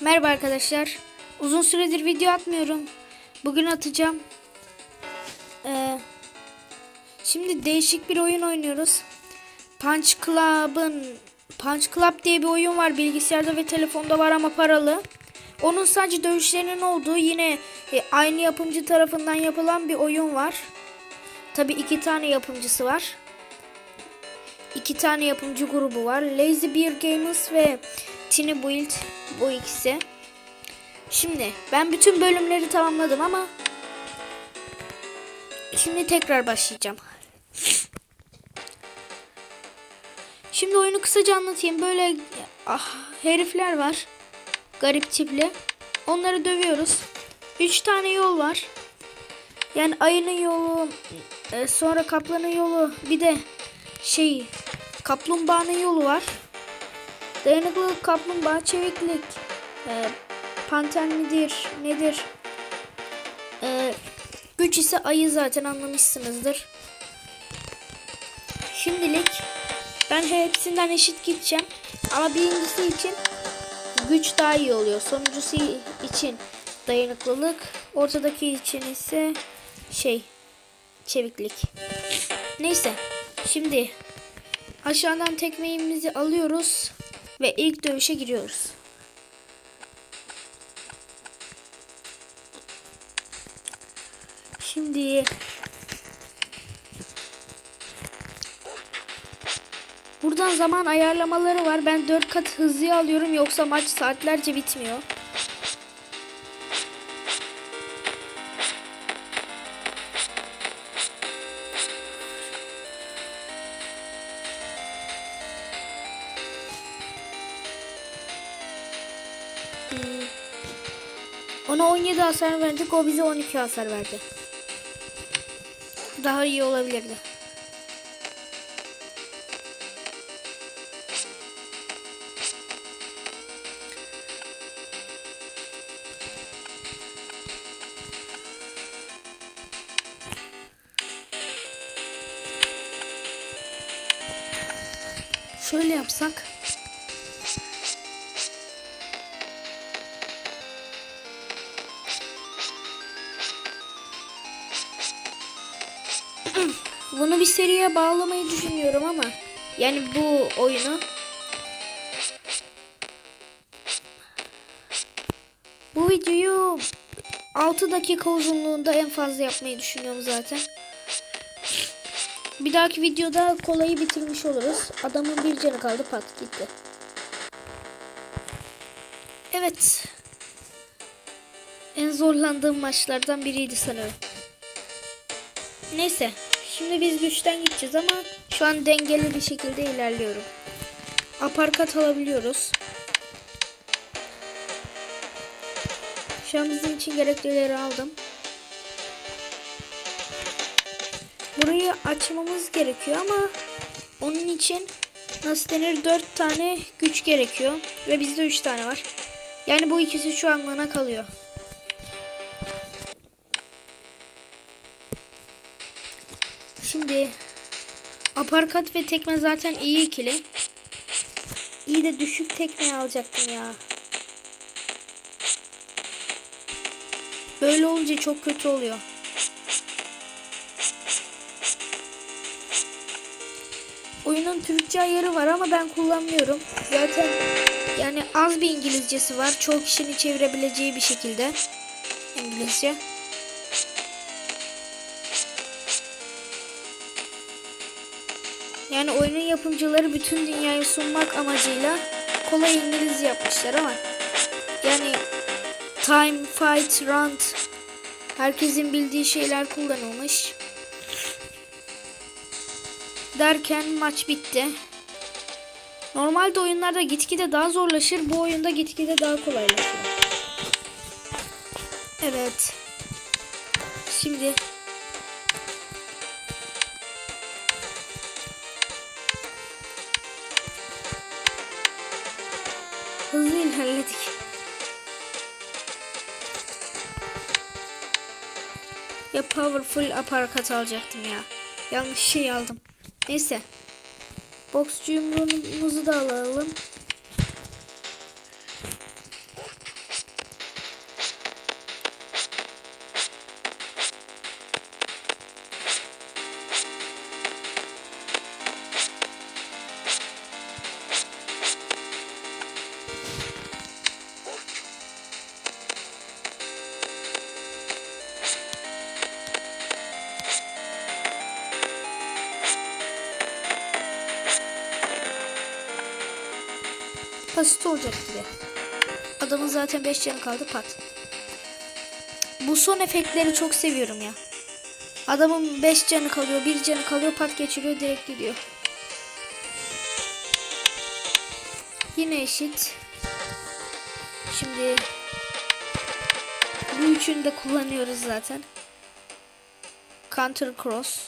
Merhaba arkadaşlar. Uzun süredir video atmıyorum. Bugün atacağım. Ee, şimdi değişik bir oyun oynuyoruz. Punch Club'ın Punch Club diye bir oyun var. Bilgisayarda ve telefonda var ama paralı. Onun sadece dövüşlerinin olduğu yine e, aynı yapımcı tarafından yapılan bir oyun var. Tabi iki tane yapımcısı var. İki tane yapımcı grubu var. Lazy Bear Games ve Tiny Build bu ikisi. Şimdi ben bütün bölümleri tamamladım ama şimdi tekrar başlayacağım. Şimdi oyunu kısaca anlatayım. Böyle ah, herifler var. Garip tipli. Onları dövüyoruz. Üç tane yol var. Yani ayının yolu, e, sonra kaplanın yolu, bir de şey kaplumbağanın yolu var. Dayanıklılık, kaplumbağa, çeviklik, e, panter midir, nedir? E, güç ise ayı zaten anlamışsınızdır. Şimdilik ben hepsinden eşit gideceğim. Ama birincisi için güç daha iyi oluyor. Sonuncusu için dayanıklılık, ortadaki için ise şey çeviklik. Neyse şimdi aşağıdan tekmeğimizi alıyoruz ve ilk dövüşe giriyoruz. Şimdi Buradan zaman ayarlamaları var. Ben 4 kat hızlı alıyorum yoksa maç saatlerce bitmiyor. Ona 17 hasar verdik. O bize 12 hasar verdi. Daha iyi olabilirdi. Şöyle yapsak. Bunu bir seriye bağlamayı düşünüyorum ama yani bu oyunu bu videoyu 6 dakika uzunluğunda en fazla yapmayı düşünüyorum zaten. Bir dahaki videoda kolayı bitirmiş oluruz. Adamın bir canı kaldı pat gitti. Evet. En zorlandığım maçlardan biriydi sanırım. Neyse. Şimdi biz güçten gideceğiz ama şu an dengeli bir şekilde ilerliyorum. Aparkat alabiliyoruz. Şu an bizim için gereklileri aldım. Burayı açmamız gerekiyor ama onun için nasıl denir 4 tane güç gerekiyor ve bizde 3 tane var. Yani bu ikisi şu an bana kalıyor. Şimdi aparkat ve tekme zaten iyi ikili. İyi de düşük tekme alacaktım ya. Böyle olunca çok kötü oluyor. Oyunun Türkçe ayarı var ama ben kullanmıyorum. Zaten yani az bir İngilizcesi var. Çoğu kişinin çevirebileceği bir şekilde İngilizce. Yani oyunun yapımcıları bütün dünyayı sunmak amacıyla kolay İngilizce yapmışlar ama yani time, fight, round herkesin bildiği şeyler kullanılmış. Derken maç bitti. Normalde oyunlarda gitgide daha zorlaşır. Bu oyunda gitgide daha kolaylaşır. Evet. Şimdi hızlı ilerledik. Ya powerful aparkat alacaktım ya. Yanlış şey aldım. Neyse. Boksçu yumruğumuzu da alalım. Basit olacak gibi. Adamın zaten 5 canı kaldı pat. Bu son efektleri çok seviyorum ya. Adamın 5 canı kalıyor, 1 canı kalıyor, pat geçiriyor, direkt gidiyor. Yine eşit. Şimdi bu üçünü de kullanıyoruz zaten. Counter cross.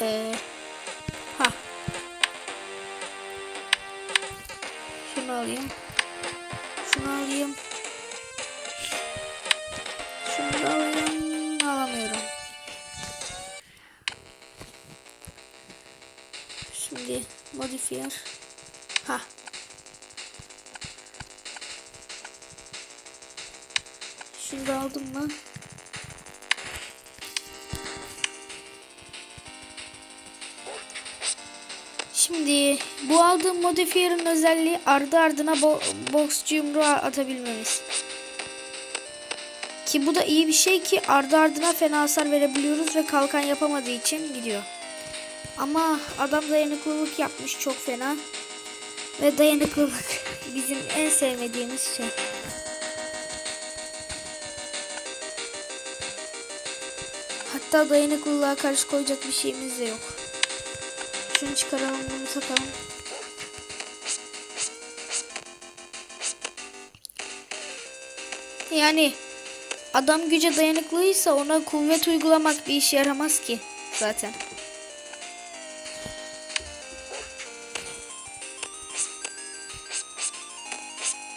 Ee, ha. Şunu alayım. Şunu alayım. Şunu alayım. Alamıyorum. Şimdi modifier. Ha. Da aldım mı? Şimdi bu aldığım modifier'ın özelliği ardı ardına bo boksçu yumruğu atabilmemiz. Ki bu da iyi bir şey ki ardı ardına fena hasar verebiliyoruz ve kalkan yapamadığı için gidiyor. Ama adam dayanıklılık yapmış çok fena. Ve dayanıklılık bizim en sevmediğimiz şey. Hatta dayanıklılığa karşı koyacak bir şeyimiz de yok. Şunu çıkaralım bunu takalım. Yani adam güce dayanıklıysa ona kuvvet uygulamak bir işe yaramaz ki zaten.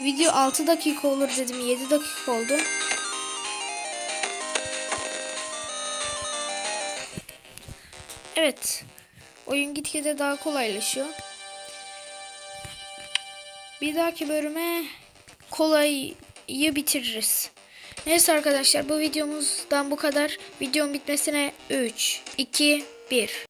Video 6 dakika olur dedim 7 dakika oldu. Evet. Oyun gitgide daha kolaylaşıyor. Bir dahaki bölüme kolayı bitiririz. Neyse arkadaşlar bu videomuzdan bu kadar. Videonun bitmesine 3, 2, 1.